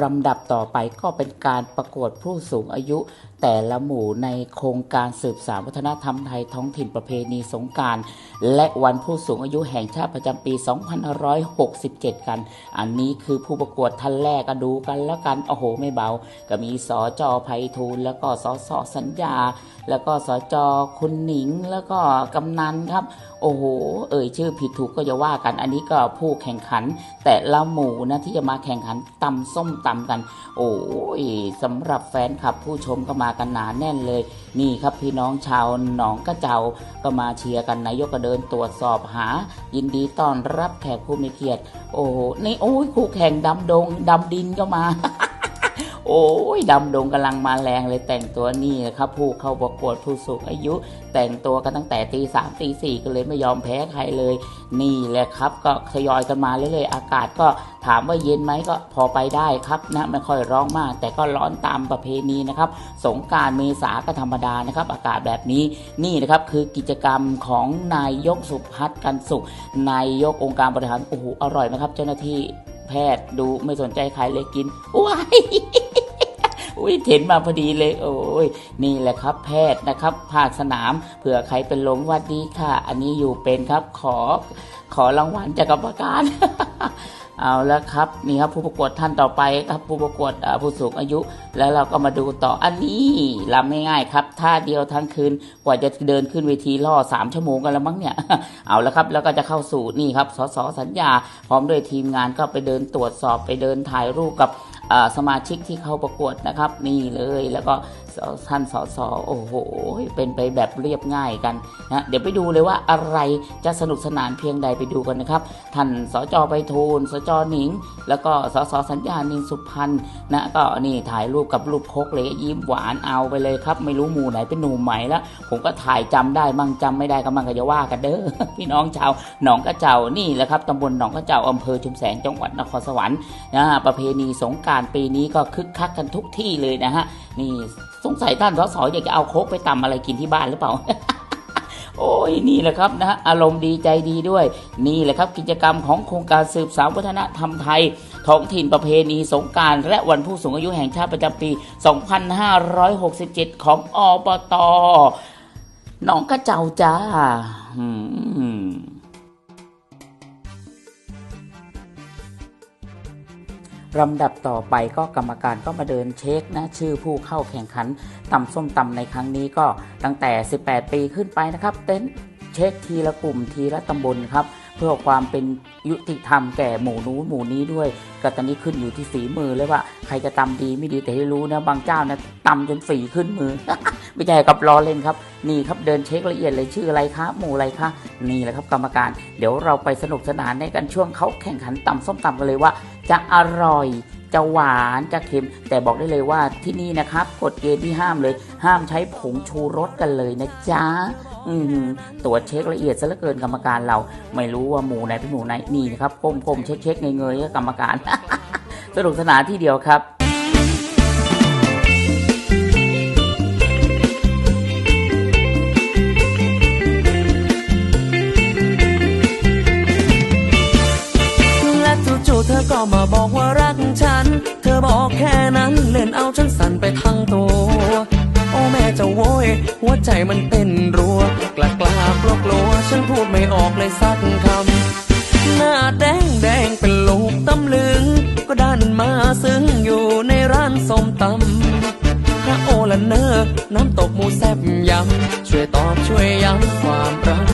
ลำดับต่อไปก็เป็นการประกวดผู้สูงอายุ แต่ละหมู่ในโครงการสืบสานวัฒนธรรมไทยท้องถิ่นประเพณีสงการ และวันผู้สูงอายุแห่งชาติประจำปี 2567 กัน อันนี้คือผู้ประกวดท่านแรกก็ดูกันแล้วกัน โอ้โห ไม่เบา ก็มีสอจอไพฑูรย์แล้วก็สอสอสัญญา แล้วก็สอจอคุณหนิงแล้วก็กำนันครับโอ้โห เอ่ยชื่อผิดถูกก็จะว่ากัน อันนี้ก็ผู้แข่งขัน แต่ละหมู่นะที่จะมาแข่งขันตำส้มตำกัน โอ้ยสำหรับแฟนคลับผู้ชมก็มากันหนาแน่นเลย นี่ครับพี่น้องชาวหนองกระเจ้าก็มาเชียร์กันนายกก็เดินตรวจสอบหา ยินดีต้อนรับแขกผู้มีเกียรติ โอ้โหนี่โอ้ยคู่แข่งดำดงดำดินก็มา โอ้ยดำดงกำลังมาแรงเลยแต่งตัวนี่นะครับ ผู้เข้าประกวดผู้สูงอายุ แต่งตัวกันตั้งแต่ตีสามตีสี่ก็เลยไม่ยอมแพ้ใครเลย นี่แหละครับ ก็ทยอยกันมาเรื่อยๆอากาศก็ถามว่าเย็นไหมก็พอไปได้ครับนะไม่ค่อยร้องมาก แต่ก็ร้อนตามประเพณีนะครับ สงการเมษาก็ธรรมดานะครับ อากาศแบบนี้นี่นะครับคือกิจกรรมของนายยกสุพัฒน์กันสุขนายกองค์การบริหารโอ้โหอร่อยนะครับ เจ้าหน้าที่แพทย์ดูไม่สนใจใครเลยกินว้าย อุ้ยเห็นมาพอดีเลย โอ้ยนี่แหละครับแพทย์นะครับ ภาคสนามเผื่อใครเป็นลมวัดดีค่ะ อันนี้อยู่เป็นครับขอขอรางวัลจากกรรมการเอาแล้วครับนี่ครับผู้ประกวดท่านต่อไปครับผู้ประกวดผู้สูงอายุ แล้วเราก็มาดูต่ออันนี้ลำง่ายๆครับท่าเดียวทั้งคืนกว่าจะเดินขึ้นเวทีล่อสามชั่วโมงกันแล้วมั้งเนี่ยเอาแล้วครับแล้วก็จะเข้าสู่นี่ครับสสสัญญา พร้อมด้วยทีมงานก็ไปเดินตรวจสอบไปเดินถ่ายรูปกับ สมาชิกที่เขาประกวดนะครับนี่เลยแล้วก็ ท่านสสโอ้โห เป็นไปแบบเรียบง่ายกันนะเดี๋ยวไปดูเลยว่าอะไรจะสนุกสนานเพียงใดไปดูกันนะครับ ท่านสจไปทูลสจหนิง แล้วก็สสสัญญานินสุพันธ์นะก็นี่ถ่ายรูปกับรูปคกเลยยิ้มหวานเอาไปเลยครับ ไม่รู้หมู่ไหนเป็นหนูใหม่แล้วผมก็ถ่ายจำได้มั่งจำไม่ได้ก็มั่งก็จะว่ากันเด้อพี่น้องชาวหนองกระเจ้านี่แหละครับตำบลหนองกระเจ้าอำเภอชุมแสงจังหวัดนครสวรรค์นะประเพณีสงการปีนี้ก็คึกคักกันทุกที่เลยนะฮะนี่สงสัยท่านสสอยากจะเอาโคกไปตำอะไรกินที่บ้านหรือเปล่า โอ้ยนี่แหละครับนะอารมณ์ดีใจดีด้วย นี่แหละครับกิจกรรมของโครงการสืบสานวัฒนธรรมไทย ท้องถิ่นประเพณีสงการและวันผู้สูงอายุแห่งชาติประจำปี 2567 ของอบตหนองกระเจ้าจ้าอืม ลำดับต่อไปก็กรรมการก็มาเดินเช็คนะชื่อผู้เข้าแข่งขันตำส้มตำในครั้งนี้ก็ตั้งแต่ 18 ปีขึ้นไปนะครับ เต้นเช็คทีละกลุ่มทีละตำบลครับ เพื่อความเป็นยุติธรรมแก่หมู่นู้นหมู่นี้ด้วยก็ตอนนี้ขึ้นอยู่ที่ฝีมือเลยว่าใครจะตำดีไม่ดีแต่ให้รู้นะบางเจ้านะตำจนฝีขึ้นมือไม่ใช่กับล้อเล่นครับ นี่ครับเดินเช็คละเอียดเลยชื่ออะไรคะหมู่อะไรคะนี่แหละครับกรรมการ เดี๋ยวเราไปสนุกสนานในกันช่วงเขาแข่งขันตำส้มตำกันเลยว่า จะอร่อยจะหวานจะเค็ม แต่บอกได้เลยว่าที่นี่นะครับกฎเกณฑ์ที่ห้ามเลย ห้ามใช้ผงชูรสกันเลยนะจ๊ะตรวจเช็คละเอียดซะเหลือเกินกรรมการเรา ไม่รู้ว่าหมูไหนเป็นหมูไหนนี่นะครับก้มๆเช็คๆเงยๆก็กรรมการสนุกสนานที่เดียวครับ มาบอกว่ารักฉัน เธอบอกแค่นั้นเล่นเอาฉันสั่นไปทั้งตัว โอ้แม่เจะโวยหัวใจมันเต้นรัว กล้ากล้ากลัวกลัวฉันพูดไม่ออกเลยสักคำ หน้าแดงแดงเป็นลูกตำลึง ก็ดันมาซึ้งอยู่ในร้านส้มตำพระโอละเนอน้ำตกหมูแซบยำช่วยต่อ